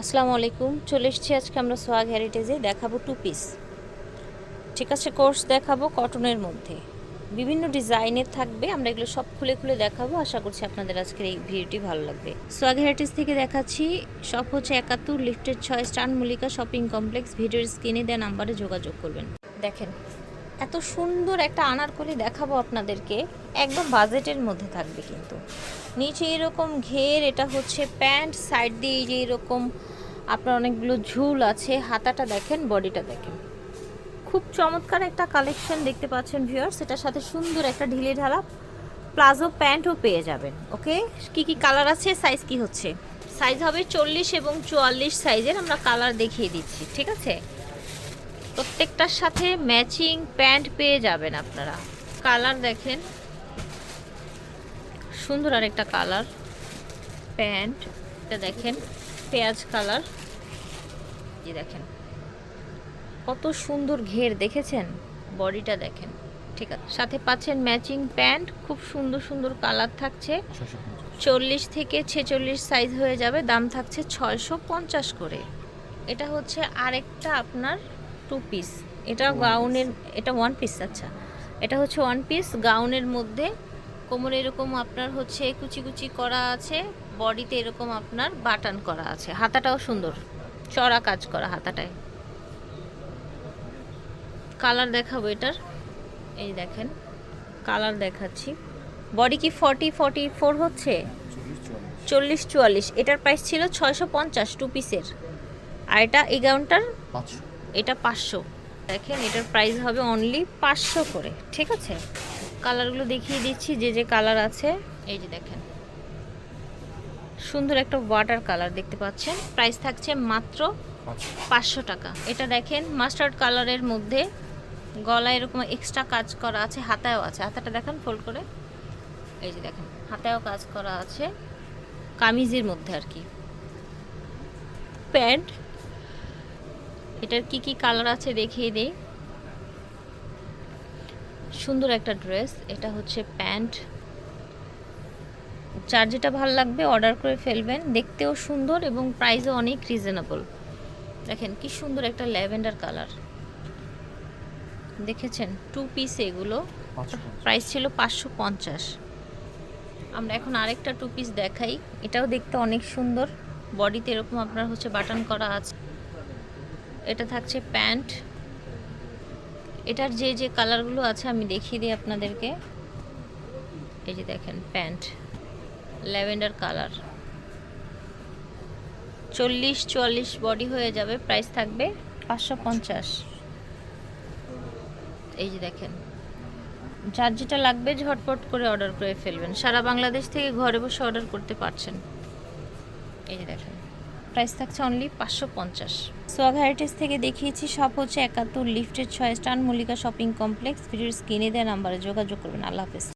আসসালামু আলাইকুম। চলে এসেছি আজকে আমরা সোয়াগ হেরিটেজে, দেখাবো টু পিস ঠিক আছে কোর্স দেখাবো কটনের মধ্যে। বিভিন্ন ডিজাইনের থাকবে, আমরা এগুলো সব খুলে খুলে দেখাবো। আশা করছি আপনাদের আজকের এই ভিডিওটি ভালো লাগবে। সোয়াগ হেরিটেজ থেকে দেখাচ্ছি সব হচ্ছে একাত্তর লিফটের ছয়, স্টান মল্লিকা শপিং কমপ্লেক্স ভিডিওর স্ক্রিনে দেওয়া নাম্বারে যোগাযোগ করবেন। দেখেন এত সুন্দর একটা আনারকলি দেখাবো আপনাদেরকে, একদম বাজেটের মধ্যে থাকবে কিন্তু। নিচে এরকম ঘের, এটা হচ্ছে প্যান্ট, সাইড দিয়ে যে এরকম আপনার অনেকগুলো ঝুল আছে, হাতাটা দেখেন, বডিটা দেখেন। খুব চমৎকার একটা কালেকশন দেখতে পাচ্ছেন ভিউয়ার্স, এটার সাথে সুন্দর একটা ঢিলে ঢালা প্লাজো প্যান্টও পেয়ে যাবেন, ওকে? কি কি কালার আছে, সাইজ কি হচ্ছে? সাইজ হবে চল্লিশ এবং চুয়াল্লিশ সাইজের, আমরা কালার দেখিয়ে দিচ্ছি, ঠিক আছে? প্রত্যেকটার সাথে ম্যাচিং প্যান্ট পেয়ে যাবেন আপনারা। কালার দেখেন। সুন্দর আর একটা কালার। প্যান্ট এটা দেখেন। পেঁয়াজ কালার। এই দেখেন। কত সুন্দর ঘের দেখেছেন? বডিটা দেখেন। ঠিক আছে। সাথে পাচ্ছেন ম্যাচিং প্যান্ট। খুব সুন্দর সুন্দর কালার থাকছে। চল্লিশ থেকে ছেচল্লিশ সাইজ হয়ে যাবে। দাম থাকছে ছয়শো পঞ্চাশ করে। এটা হচ্ছে আরেকটা আপনার টু পিস এটা গাউনের এটা ওয়ান পিস আচ্ছা। এটা হচ্ছে ওয়ান পিস গাউনের মধ্যে কোমরে এরকম আপনার হচ্ছে কুচি কুচি করা আছে বডিতে এরকম আপনার বাটান করা আছে। হাতাটাও সুন্দর। চড়া কাজ করা হাতাটায়। কালার দেখাবো এটার। এই দেখেন কালার দেখাচ্ছি। বডি কি ফর্টি ফর্টি ফোর হচ্ছে? চল্লিশ চুয়াল্লিশ। এটার প্রাইস ছিল ছয়শো পঞ্চাশ টু পিসের আর এটা এই গাউনটার এটা পাঁচশো। দেখেন এটার প্রাইস হবে অনলি পাঁচশো করে ঠিক আছে? কালারগুলো দেখিয়ে দিচ্ছি যে যে কালার আছে। এই যে দেখেন। সুন্দর একটা ওয়াটার কালার দেখতে পাচ্ছেন। প্রাইস থাকছে মাত্র পাঁচশো। টাকা। এটা দেখেন মাস্টার্ড কালারের মধ্যে গলায় এরকম এক্সট্রা কাজ করা আছে হাতায়ও আছে। হাতাটা দেখেন ফোল্ড করে। এই যে দেখেন হাতায়ও কাজ করা আছে। কামিজের মধ্যে আর কি। প্যান্ট এটার কি কি কালার আছে দেখিয়ে দিই। সুন্দর একটা ড্রেস এটা হচ্ছে প্যান্ট। যার যেটা ভালো লাগবে অর্ডার করে ফেলবেন দেখতেও সুন্দর এবং প্রাইসও অনেক রিজনেবল। দেখেন কি সুন্দর একটা ল্যাভেন্ডার কালার। দেখেছেন? টু পিস এগুলো। প্রাইস ছিল পাঁচশো পঞ্চাশ। আমরা এখন আরেকটা টু পিস দেখাই। এটাও দেখতে অনেক সুন্দর। বডিতে এরকম আপনার হচ্ছে বাটন করা আছে। এটা থাকছে প্যান্ট। এটার যে যে কালারগুলো আছে, আমি দেখিয়ে দিই আপনাদেরকে। এই যে দেখেন, প্যান্ট। Lavender colour. চল্লিশ চুয়াল্লিশ বডি হয়ে যাবে, প্রাইস থাকবে পাঁচশো পঞ্চাশ। এই যে দেখেন, যার যেটা লাগবে ঝটপট করে অর্ডার করে ফেলবেন। সারা বাংলাদেশ থেকে ঘরে বসে অর্ডার করতে পারছেন। এই যে দেখেন। প্রাইস থাকছে অনলি পাঁচশো পঞ্চাশ। সোয়াগ হেরিটেজ থেকে দেখিয়েছি সব হচ্ছে একাত্তর লিফটের ছয় স্টান মল্লিকা শপিং কমপ্লেক্স ভিডিওর স্ক্রিনে দেওয়া নাম্বারে যোগাযোগ করবেন। আল্লাহ হাফেজ।